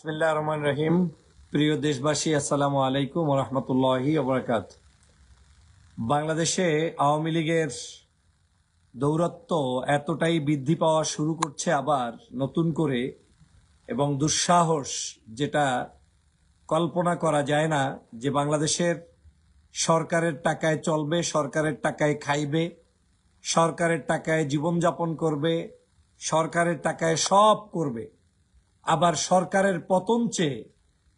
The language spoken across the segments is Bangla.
বিসমিল্লাহ রহমান রহিম। প্রিয় দেশবাসী, আসসালামু আলাইকুম রহমতুল্লাহি ওবরাকাত বাংলাদেশে আওয়ামী লীগের দৌরত্ব এতটাই বৃদ্ধি পাওয়া শুরু করছে আবার নতুন করে এবং দুঃসাহস যেটা কল্পনা করা যায় না যে বাংলাদেশের সরকারের টাকায় চলবে, সরকারের টাকায় খাইবে, সরকারের টাকায় জীবনযাপন করবে, সরকারের টাকায় সব করবে। আবার সরকারের পতন চেয়ে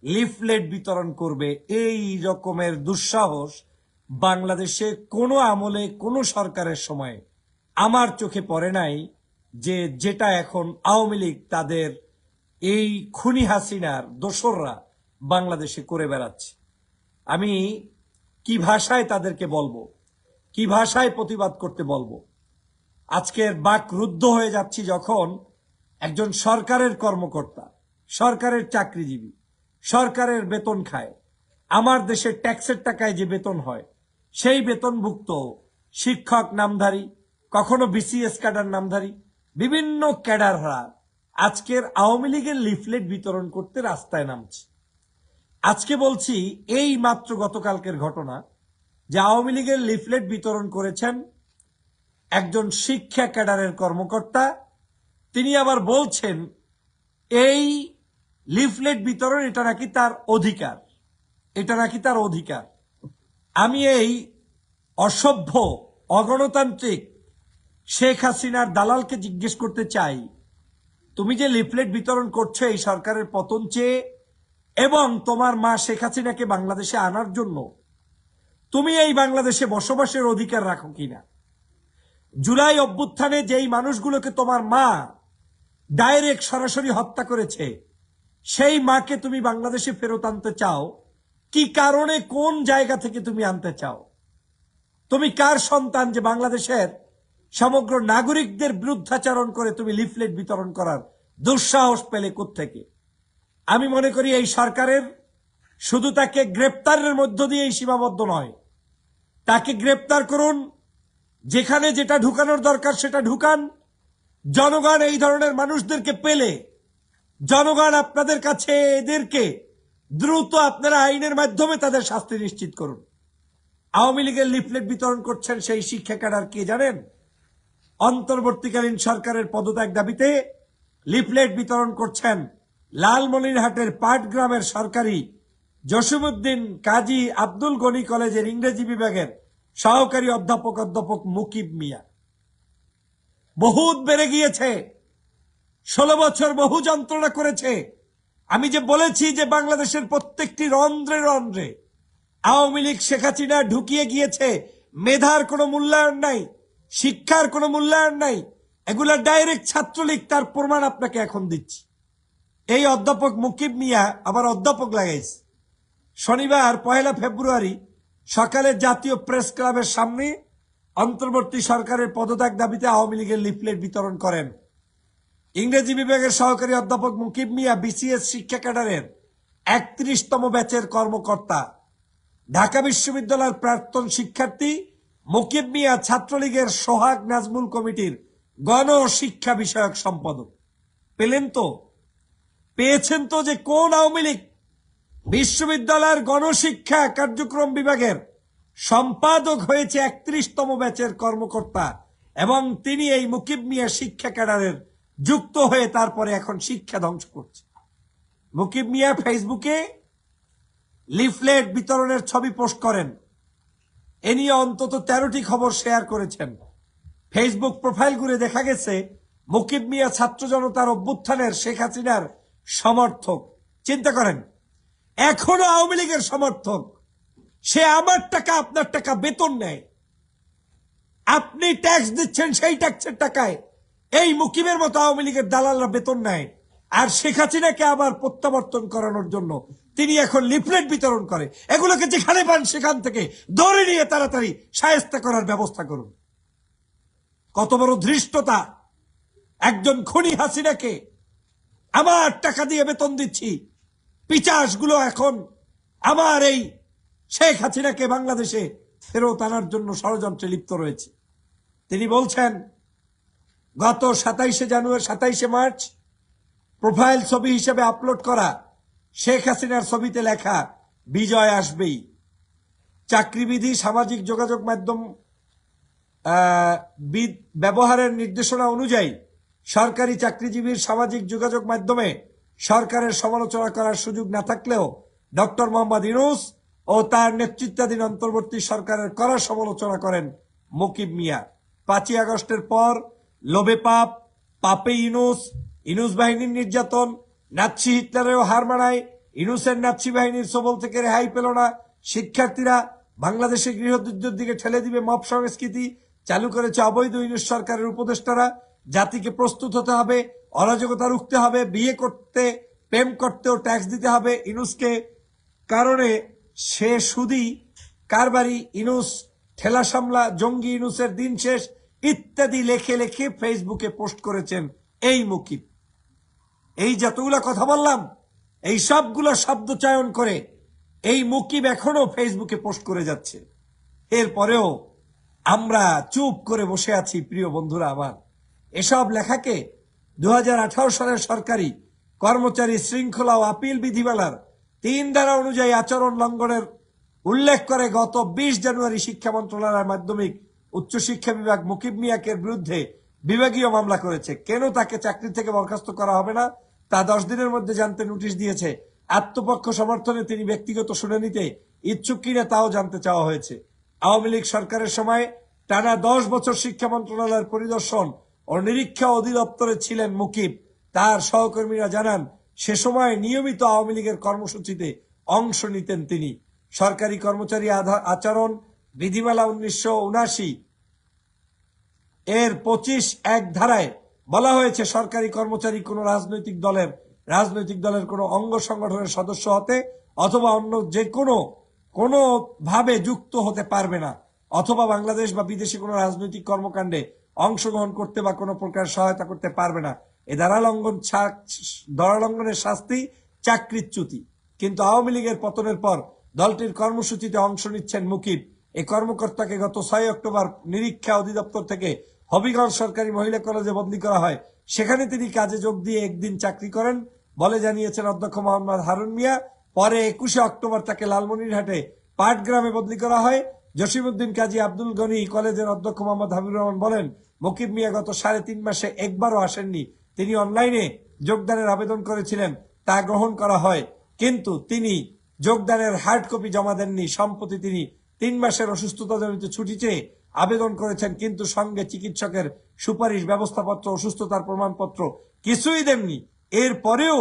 লিফলেট বিতরণ করবে এই রকমের দুঃসাহস বাংলাদেশে কোনো আমলে, কোনো সরকারের সময় আমার চোখে পড়ে নাই যে যেটা এখন আওয়ামী লীগ তাদের এই খুনি হাসিনার দোসররা বাংলাদেশে করে বেড়াচ্ছে। আমি কি ভাষায় তাদেরকে বলব? কি ভাষায় প্রতিবাদ করতে বলব? আজকের বাক রুদ্ধ হয়ে যাচ্ছি যখন একজন সরকারের কর্মকর্তা, সরকারের চাকরিজীবী, সরকারের বেতন খায়। আমার দেশের ট্যাক্সের টাকায় যে বেতন হয়, সেই বেতনভুক্ত শিক্ষক নামধারী, কখনো বিসিএস ক্যাডার নামধারী, বিভিন্ন ক্যাডাররা আজকের আওয়ামী লীগের লিফলেট বিতরণ করতে রাস্তায় নামছে। আজকে বলছি, এই মাত্র গতকালকের ঘটনা, যে আওয়ামী লীগের লিফলেট বিতরণ করেছেন একজন শিক্ষা ক্যাডারের কর্মকর্তা তিনি আবার বলছেন, এই লিফলেট বিতরণ এটা নাকি তার অধিকার। এটা নাকি তার অধিকার। আমি এই অসভ্য, অগণতান্ত্রিক শেখ হাসিনার দালালকে জিজ্ঞেস করতে চাই, তুমি যে লিফলেট বিতরণ করছ এই সরকারের পতন চেয়ে এবং তোমার মা শেখ হাসিনাকে বাংলাদেশে আনার জন্য, তুমি এই বাংলাদেশে বসবাসের অধিকার রাখো কিনা? জুলাই অভ্যুত্থানে যেই মানুষগুলোকে তোমার মা ডাইরেক্ট সরাসরি হত্যা করেছে। সেই মাকে তুমি বাংলাদেশে ফেরত আনতে চাও, কি কারণে কোন জায়গা থেকে তুমি আনতে চাও? তুমি কার সন্তান যে বাংলাদেশের সমগ্র নাগরিকদের বিরুদ্ধাচারণ করে তুমি লিফলেট বিতরণ করার দুঃসাহস পেলে থেকে আমি মনে করি এই সরকারের শুধু তাকে গ্রেপ্তারের মধ্য দিয়েই সীমাবদ্ধ নয়। তাকে গ্রেপ্তার করুন, যেখানে যেটা ঢুকানোর দরকার সেটা ঢুকান জনগণ এই ধরনের মানুষদেরকে পেলে, জনগণ আপনাদের কাছে এদেরকে দ্রুত আপনারা আইনের মাধ্যমে তাদের শাস্তি নিশ্চিত করুন। আওয়ামী লীগের লিফলেট বিতরণ করছেন সেই শিক্ষা ক্যাডার কে জানেন? অন্তর্বর্তীকালীন সরকারের পদত্যাগ দাবিতে লিফলেট বিতরণ করছেন লালমনিরহাটের পাটগ্রামের সরকারি জসিমুদ্দিন কাজী আব্দুল গনি কলেজের ইংরেজি বিভাগের সহকারী অধ্যাপক অধ্যাপক মুকিব মিয়া। বহুত বেড়ে গিয়েছে। ষোলো বছর বহু যন্ত্রণা করেছে। আমি যে বলেছি যে বাংলাদেশের প্রত্যেকটি রন্ধ্রে রন্ধ্রে আওয়ামী লীগ শেখ হাসিনা ঢুকিয়ে গিয়েছে, মেধার কোনো মূল্যায়ন নাই, শিক্ষার কোনো মূল্যায়ন নাই, এগুলা ডাইরেক্ট ছাত্রলীগ তার প্রমাণ আপনাকে এখন দিচ্ছি। এই অধ্যাপক মুকিব মিয়া আবার অধ্যাপক লাগাইছে। শনিবার পহেলা ফেব্রুয়ারি সকালে জাতীয় প্রেস ক্লাবের সামনে অন্তর্বর্তী সরকারের পদত্যাগ দাবিতে আওয়ামী লীগের লিফলেট বিতরণ করেন। ইংরেজি বিভাগের সহকারী অধ্যাপক মুকিব মিয়া বিসিএস শিক্ষা ক্যাডারের একত্রিশতম ব্যাচের কর্মকর্তা। ঢাকা বিশ্ববিদ্যালয়ের প্রাক্তন শিক্ষার্থী মুকিব মিয়া ছাত্রলীগের সোহাগ নাজমুল কমিটির গণ শিক্ষা বিষয়ক সম্পাদক। পেলেন তো? পেয়েছেন তো যে কোন আওয়ামী লীগ? বিশ্ববিদ্যালয়ের গণশিক্ষা কার্যক্রম বিভাগের সম্পাদক হয়েছে একত্রিশতম ব্যাচের কর্মকর্তা এবং তিনি এই মুকিব মিয়া শিক্ষা ক্যাডারের যুক্ত হয়ে তারপরে এখন শিক্ষা ধ্বংস করছে। মুকিব মিয়া ফেসবুকে লিফলেট বিতরণের ছবি পোস্ট করেন। এ নিয়ে অন্তত তেরোটি খবর শেয়ার করেছেন। ফেসবুক প্রোফাইল ঘুরে দেখা গেছে, মুকিব মিয়া ছাত্র জনতার অভ্যুত্থানের শেখ হাসিনার সমর্থক। চিন্তা করেন, এখনও আওয়ামী লীগের সমর্থক। সে আমার টাকা, আপনার টাকা বেতন নেয়। আপনি ট্যাক্স দিচ্ছেন, সেই ট্যাক্সের টাকায়। এই মুকিমের মতো আওয়ামী লীগের দালালরা বেতন নেয়। আর শেখ হাসিনাকে আবার প্রত্যাবর্তন করানোর জন্য তিনি এখন লিফলেট বিতরণ করে। এগুলোকে যেখানে পান, সেখান থেকে ধরে নিয়ে তাড়াতাড়ি সায়স্তা করার ব্যবস্থা করুন। কত বড় ধৃষ্টতা। একজন খনি হাসিনাকে আমার টাকা দিয়ে বেতন দিচ্ছি। পিচাসগুলো এখন আমার এই শেখ হাসিনাকে বাংলাদেশে ফেরত আনার জন্য ষড়যন্ত্রে লিপ্ত রয়েছে। তিনি বলছেন, গত সাতাইশে জানুয়ারি, সাতাইশে মার্চ প্রোফাইল ছবি হিসেবে আপলোড করা শেখ হাসিনার ছবিতে লেখা বিজয় আসবেই। চাকরিবিধি, সামাজিক যোগাযোগ মাধ্যম ব্যবহারের নির্দেশনা অনুযায়ী সরকারি চাকরিজীবীর সামাজিক যোগাযোগ মাধ্যমে সরকারের সমালোচনা করার সুযোগ না থাকলেও ডক্টর মোহাম্মদ ইউনুস ও তার নেতৃত্বাধীন অন্তর্বর্তী সরকারের কড়া সমালোচনা করেন মুকিব মিয়া। পাঁচই আগস্টের পর লোভে পাপ, পাপে ইনুস ইনুস বাহিনীর নির্যাতন, নাৎসি হিটলারেও হার মানায়, ইনুসের নাৎসি বাহিনীর সবল থেকে রেহাই পেল না। শিক্ষার্থীরা বাংলাদেশে গৃহযুদ্ধের দিকে ঠেলে দিবে মপ সংস্কৃতি চালু করেছে অবৈধ ইনুস সরকারের উপদেষ্টারা। জাতিকে প্রস্তুত হতে হবে, অরাজকতা রুখতে হবে, বিয়ে করতে, প্রেম করতেও ট্যাক্স দিতে হবে ইনুসকে। কারণে সে সুদি, কারবারি ইনুস ঠেলা সামলা জঙ্গি ইনুসের দিন শেষ, ইত্যাদি লেখে লেখে ফেসবুকে পোস্ট করেছেন এই মুকিব। এই যতগুলা কথা বললাম, এই সবগুলো শব্দ চয়ন করে এই মুকিব এখনও ফেসবুকে পোস্ট করে যাচ্ছে। এরপরেও আমরা চুপ করে বসে আছি, প্রিয় বন্ধুরা আমার। এসব লেখাকে দু হাজার আঠারো সালের সরকারি কর্মচারী শৃঙ্খলা ও আপিল বিধিমালার তিন ধারা অনুযায়ী আচরণ লঙ্ঘনের উল্লেখ করে গত বিশ জানুয়ারি শিক্ষা মন্ত্রণালয়ের মাধ্যমিক উচ্চশিক্ষা বিভাগ মুকিব মিয়াকের বিরুদ্ধে বিভাগীয় মামলা করেছে। কেন তাকে চাকরি থেকে বরখাস্ত করা হবে না? তা দশ দিনের মধ্যে জানতে নোটিশ দিয়েছে। আত্মপক্ষ সমর্থনে তিনি ব্যক্তিগত শুনানিতে ইচ্ছুক কিনা তাও জানতে চাওয়া হয়েছে। আওয়ামী লীগ সরকারের সময় টানা দশ বছর শিক্ষা মন্ত্রণালয়ের পরিদর্শন ও নিরীক্ষা অধিদপ্তরে ছিলেন মুকিব। তার সহকর্মীরা জানান সে সময় নিয়মিত আওয়ামী লীগের কর্মসূচিতে অংশ নিতেন তিনি। সরকারি কর্মচারী আচরণ, বিধিমালা উনিশশো উনাশি এর পঁচিশ এক ধারায় বলা হয়েছে, সরকারি কর্মচারী কোন রাজনৈতিক দলের রাজনৈতিক দলের কোনো অঙ্গ সংগঠনের সদস্য হতে অথবা অন্য যে কোনো কোনো ভাবে যুক্ত হতে পারবে না অথবা বাংলাদেশ বা বিদেশে কোনো রাজনৈতিক কর্মকাণ্ডে অংশগ্রহণ করতে বা কোনো প্রকার সহায়তা করতে পারবে না। এ ধারালঙ্ঘন ধারালঙ্ঘনের শাস্তি চাকরিচ্যুতি কিন্তু আওয়ামী লীগের পতনের পর দলটির কর্মসূচিতে অংশ নিচ্ছেন মুকিব। এই কর্মকর্তাকে গত ছয় অক্টোবর নিরীক্ষা অধিদপ্তর থেকে হবিগঞ্জ সরকারি মহিলা কলেজে বদলি করা হয়। সেখানে তিনি কাজে যোগ দিয়ে একদিন চাকরি করেন বলে জানিয়েছেন অধ্যক্ষ মোহাম্মদ হারুন মিয়া। পরে একুশে অক্টোবর তাকে লালমনিরহাটে পাটগ্রামে বদলি করা হয়। জসিমউদ্দিন কাজী আব্দুল গনি কলেজের অধ্যক্ষ মোহাম্মদ হাবিবুর রহমান বলেন, মকিব মিয়া গত সাড়ে তিন মাসে একবারও আসেননি। তিনি অনলাইনে যোগদানের আবেদন করেছিলেন, তা গ্রহণ করা হয়। কিন্তু তিনি যোগদানের হার্ড কপি জমা দেননি। সম্প্রতি তিনি তিন মাসের অসুস্থতাজনিত ছুটি চেয়ে আবেদন করেছেন, কিন্তু সঙ্গে চিকিৎসকের সুপারিশ, ব্যবস্থাপত্র, অসুস্থতার প্রমাণপত্র কিছুই দেননি। এর পরেও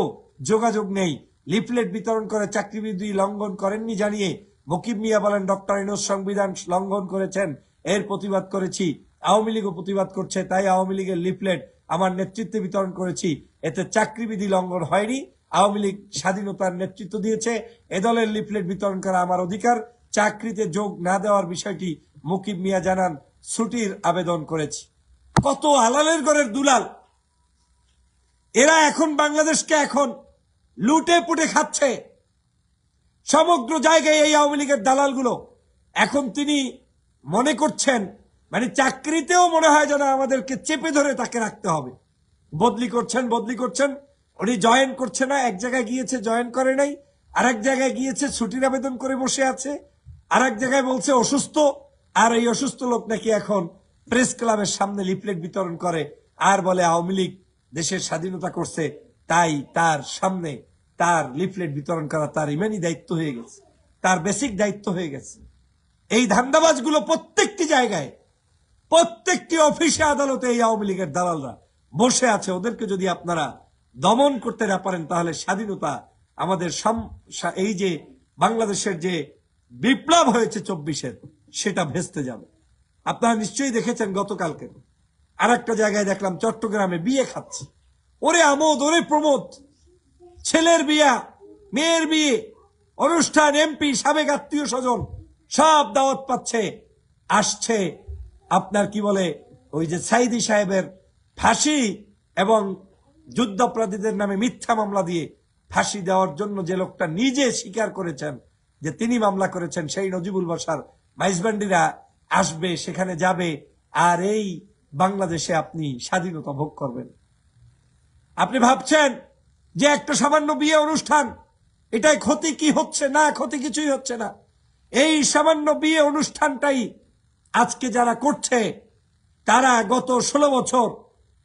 যোগাযোগ নেই। লিফলেট বিতরণ করে চাকরিবিধি লঙ্ঘন করেননি জানিয়ে মুকিব মিয়া বলেন, ডক্টর ইনোজ সংবিধান লঙ্ঘন করেছেন, এর প্রতিবাদ করেছি। আওয়ামী লীগও প্রতিবাদ করছে, তাই আওয়ামী লীগের লিফলেট আমার নেতৃত্বে বিতরণ করেছি। এতে চাকরিবিধি লঙ্ঘন হয়নি। আওয়ামী লীগ স্বাধীনতার নেতৃত্ব দিয়েছে। এ দলের লিফলেট বিতরণ করা আমার অধিকার। চাকরিতে যোগ না দেওয়ার বিষয়টি মুকিব মিয়া জানান, ছুটির আবেদন করেছি। কত আলালের ঘরের দুলাল। এরা এখন বাংলাদেশকে এখন লুটে পুটে খাচ্ছে। সমগ্র জায়গায় এই আওয়ামী লীগের দালালগুলো। এখন তিনি মনে করছেন মানে চাকরিতেও মনে হয় যেন আমাদেরকে চেপে ধরে তাকে রাখতে হবে। বদলি করছেন বদলি করছেন। উনি জয়েন করছে না, এক জায়গায় গিয়েছে, জয়েন করে নাই। আর এক জায়গায় গিয়েছে, ছুটির আবেদন করে বসে আছে। আর এক জায়গায় বলছে, অসুস্থ? আর এই অসুস্থ লোক নাকি এখন প্রেস ক্লাবের সামনে লিফলেট বিতরণ করে আর বলে, আওয়ামী লীগ দেশের স্বাধীনতা করছে, তাই তার সামনে তার লিফলেট বিতরণ করা তার ইমানি দায়িত্ব হয়ে গেছে, তার বেসিক দায়িত্ব হয়ে গেছে। এই ধান্দাবাজগুলো প্রত্যেকটি জায়গায় প্রত্যেকটি অফিসে আদালতে এই আওয়ামী লীগের দালালরা বসে আছে। ওদেরকে যদি আপনারা দমন করতে না পারেন, তাহলে স্বাধীনতা আমাদের এই যে বাংলাদেশের যে বিপ্লব হয়েছে চব্বিশের, সেটা ভেস্তে যাবে। আপনারা নিশ্চয়ই দেখেছেন গতকালকে। আর একটা জায়গায় দেখলাম চট্টগ্রামে বিয়ে খাচ্ছে। ওরে আমোদ, ওরে প্রমোদ। ছেলের বিয়া, মেয়ের বিয়ে, অনুষ্ঠান, এমপি, সাবেক আত্মীয় স্বজন, সব দাওয়াত পাচ্ছে, আসছে আপনার কি বলে, ওই যে সাইদি সাহেবের ফাঁসি এবং যুদ্ধাপরাধীদের নামে মিথ্যা মামলা দিয়ে ফাঁসি দেওয়ার জন্য যে লোকটা নিজে স্বীকার করেছেন যে তিনি মামলা করেছেন, সেই নজিবুল বাসার মাইজবান্ডিরা আসবে, সেখানে যাবে, আর এই বাংলাদেশে আপনি স্বাধীনতা ভোগ করবেন। আপনি ভাবছেন যে একটা সামান্য বিয়ে অনুষ্ঠান, এটাই ক্ষতি কি হচ্ছে? না, ক্ষতি কিছুই হচ্ছে না। এই সামান্য বিয়ে অনুষ্ঠানটাই আজকে যারা করছে, তারা গত ষোলো বছর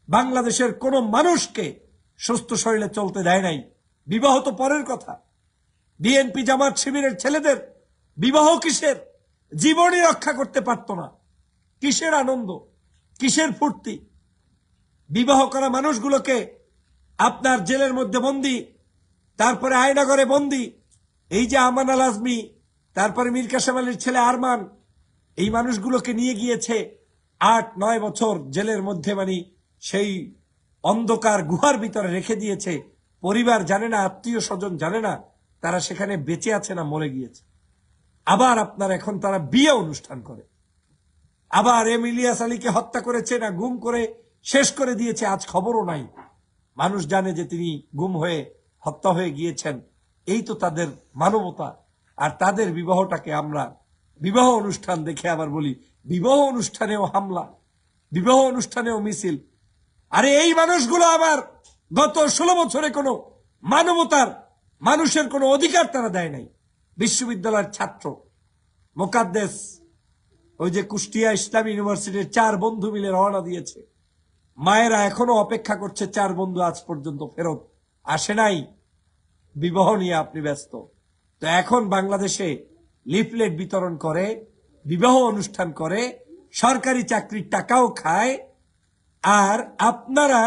বাংলাদেশের কোন মানুষকে সুস্থ শরীরে চলতে দেয় নাই। বিবাহ তো পরের কথা। বিএনপি জামাত শিবিরের ছেলেদের বিবাহ কিসের? জীবনই রক্ষা করতে পারত না। কিসের আনন্দ? কিসের ফুর্তি? বিবাহ করা মানুষগুলোকে আপনার জেলের মধ্যে বন্দি, তারপরে আয়নাগরে বন্দি, এই যে আমান আল আজমি, তারপরে মীর কাসেম আলীর ছেলে আরমান এই মানুষগুলোকে নিয়ে গিয়েছে আট, নয় বছর জেলের মধ্যে মানে সেই অন্ধকার গুহার ভিতরে রেখে দিয়েছে। পরিবার জানে না, আত্মীয় স্বজন জানে না, তারা সেখানে বেঁচে আছে না মরে গিয়েছে। আবার আপনার এখন তারা বিয়ে অনুষ্ঠান করে। আবার এম ইলিয়াস আলীকে হত্যা করেছে না গুম করে শেষ করে দিয়েছে, আজ খবরও নাই। মানুষ জানে যে তিনি গুম হয়ে হত্যা হয়ে গিয়েছেন। এই তো তাদের মানবতা, আর তাদের বিবাহটাকে আমরা বিবাহ অনুষ্ঠান দেখে আবার বলি, বিবাহ অনুষ্ঠানেও হামলা, বিবাহ অনুষ্ঠানেও মিছিল। আরে এই মানুষগুলো আবার গত ষোলো বছরে কোনো মানবতার, মানুষের কোনো অধিকার তারা দেয় নাই। বিশ্ববিদ্যালয়ের ছাত্র, মোকাদ্দেস, ওই যে কুষ্টিয়া ইসলাম ইউনিভার্সিটির চার বন্ধু মিলে রওনা দিয়েছে। মায়েরা এখনও অপেক্ষা করছে, চার বন্ধু আজ পর্যন্ত ফেরত আসে নাই। বিবাহ নিয়ে আপনি ব্যস্ত। তো এখন বাংলাদেশে লিফলেট বিতরণ করে, বিবাহ অনুষ্ঠান করে, সরকারি চাকরির টাকাও খায়, আর আপনারা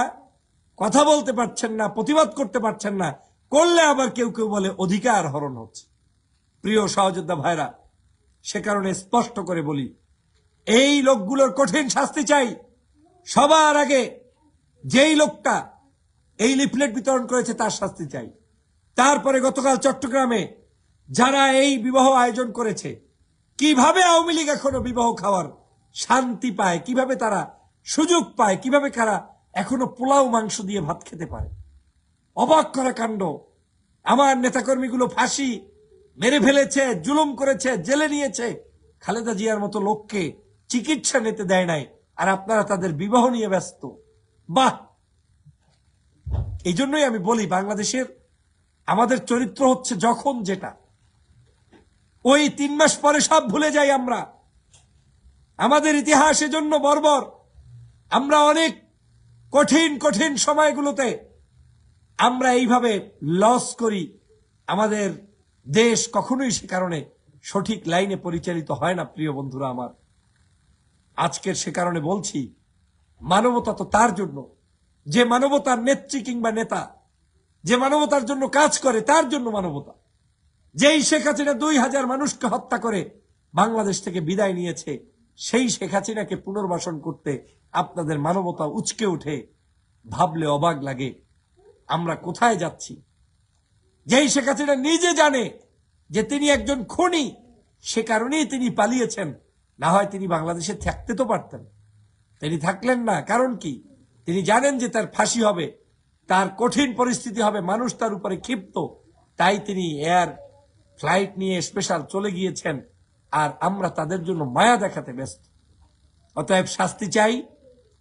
কথা বলতে পারছেন না, প্রতিবাদ করতে পারছেন না, করলে আবার কেউ কেউ বলে অধিকার হরণ হচ্ছে। প্রিয় সহযোদ্ধা ভাইরা, সে কারণে স্পষ্ট করে বলি, এই লোকগুলোর কঠিন শাস্তি চাই। সবার আগে যেই লোকটা এই লিফলেট বিতরণ করেছে তার শাস্তি চাই। তারপরে গতকাল চট্টগ্রামে যারা এই বিবাহ আয়োজন করেছে, কীভাবে আওয়ামী লীগ এখনও বিবাহ খাওয়ার শান্তি পায়, কীভাবে তারা সুযোগ পায়, কীভাবে তারা এখনও পোলাও, মাংস দিয়ে ভাত খেতে পারে? অবাক করা কাণ্ড। আমার নেতাকর্মীগুলো ফাঁসি মেরে ফেলেছে, জুলুম করেছে, জেলে নিয়েছে। খালেদা জিয়ার মতো লোককে চিকিৎসা নিতে দেয় নাই, আর আপনারা তাদের বিবাহ নিয়ে ব্যস্ত। বাহ! এই জন্যই আমি বলি, বাংলাদেশের আমাদের চরিত্র হচ্ছে যখন যেটা ওই তিন মাস পরে সব ভুলে যাই আমরা। আমাদের ইতিহাস এজন্য বর্বর। আমরা অনেক কঠিন কঠিন সময়গুলোতে আমরা এইভাবে লস করি। আমাদের দেশ কখনোই সে কারণে সঠিক লাইনে পরিচালিত হয় না, প্রিয় বন্ধুরা আমার। আজকের সে কারণে বলছি, মানবতা তো তার জন্য। যে মানবতার নেত্রী কিংবা নেতা, যে মানবতার জন্য কাজ করে, তার জন্য মানবতা। যেই শেখ হাসিনা দুই হাজার মানুষকে হত্যা করে বাংলাদেশ থেকে বিদায় নিয়েছে, সেই শেখ হাসিনাকে পুনর্বাসন করতে আপনাদের মানবতা উচকে উঠে ভাবলে অবাক লাগে, আমরা কোথায় যাচ্ছি? যেই শেখ হাসিনা নিজে জানে যে তিনি একজন খুনি, সে কারণেই তিনি পালিয়েছেন, না হয় তিনি বাংলাদেশে থাকতে তো পারতেন। তিনি থাকলেন না, কারণ কি? তিনি জানেন যে তার ফাঁসি হবে, তার কঠিন পরিস্থিতি হবে, মানুষ তার উপরে ক্ষিপ্ত, তাই তিনি এয়ার ফ্লাইট নিয়ে স্পেশাল চলে গিয়েছেন আর আমরা তাদের জন্য মায়া দেখাতে ব্যস্ত। অতএব শাস্তি চাই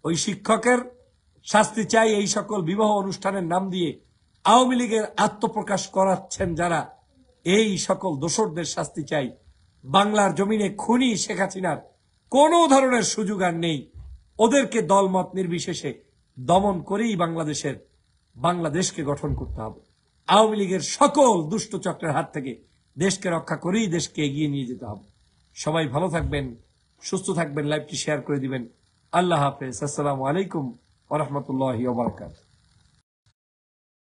ওই শিক্ষকের, শাস্তি চাই এই সকল বিবাহ অনুষ্ঠানের নাম দিয়ে আওয়ামী লীগের আত্মপ্রকাশ করাচ্ছেন যারা। এই সকল দোসরদের শাস্তি চাই। বাংলার জমিনে খুনি শেখ হাসিনার কোনো ধরনের সুযোগ আর নেই। ওদেরকে দলমত নির্বিশেষে দমন করেই বাংলাদেশের, বাংলাদেশকে গঠন করতে হবে। আওয়ামী লীগের সকল দুষ্ট চক্রের হাত থেকে দেশকে রক্ষা করেই দেশকে এগিয়ে নিয়ে যেতে হবে। সবাই ভালো থাকবেন, সুস্থ থাকবেন, লাইভটি শেয়ার করে দিবেন। আল্লাহ হাফেজ। আসসালামু আলাইকুম ওরহমতুল্লাহ ওবরাকাত